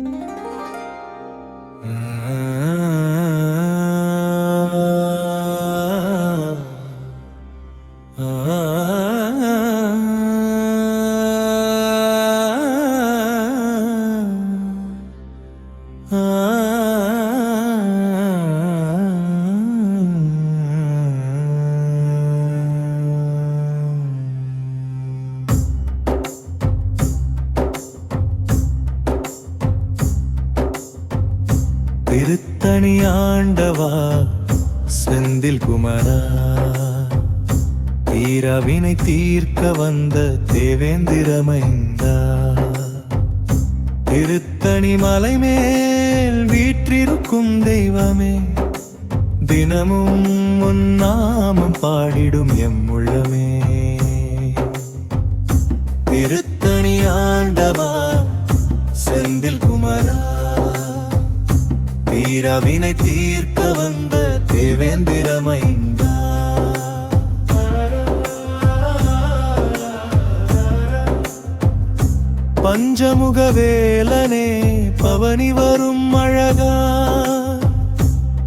Bye. Tiruttani ஆண்டவா செந்தில் குமரா. தீராவினை தீர்க்க வந்த தேவேந்திரமைந்தா திருத்தணி மலை மேல் வீற்றிருக்கும் தெய்வமே தினமும் உன் நாமம் பாடிடும் எம் உள்ளமே. வீரவினை தீர்க்க வந்த தேவேந்திரமைந்தா பஞ்சமுக வேலனே பவனி வரும் அழகா.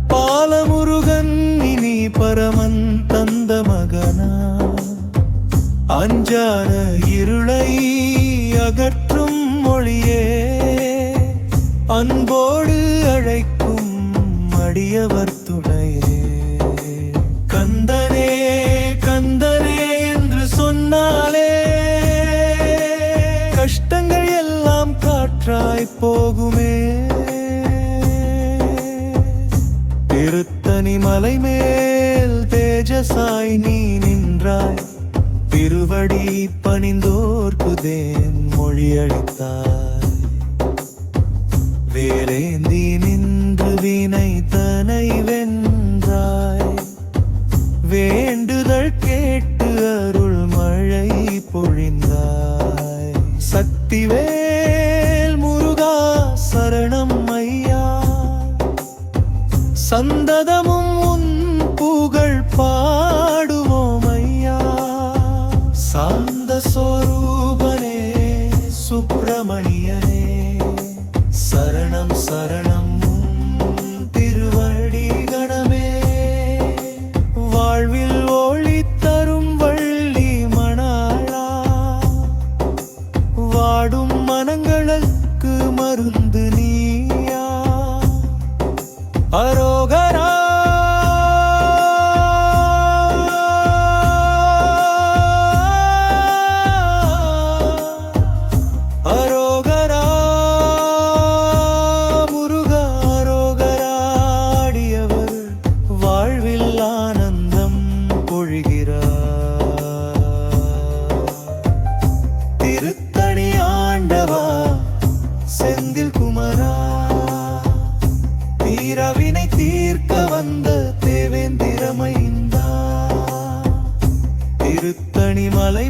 பாலமுருகன் இனி பரமன் தந்த மகனா. அஞ்சான காற்றாய் போகுமே. திருத்தனி மலை மேல் தேஜசாய் நீ நின்றாய். திருவடி பணிந்தோர்க்குதேன் மொழியளித்தாய். வேலேந்தி சந்ததமும் உன் புகழ் பாடுவோம் ஐயா. சாந்த சொரூபனே சுப்பிரமணியனே சரணம் சரணம் திருவடி கணமே. வாழ்வில் ஒளி தரும் வள்ளி மணாளா. வாடும் மனங்களுக்கு மருந்து நீயா. அரோ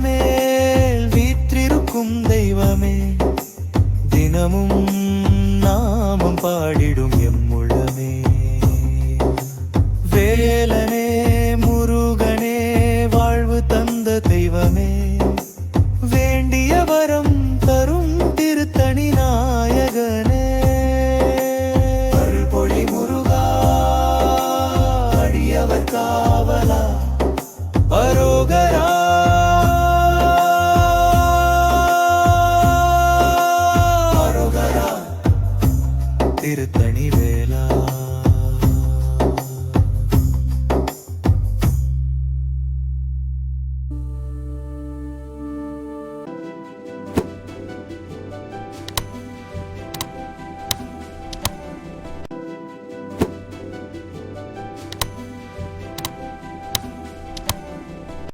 மேல் வீற்றிருக்கும் தெய்வமே தினமும் நாமம் பாடிடும் எம்முழமே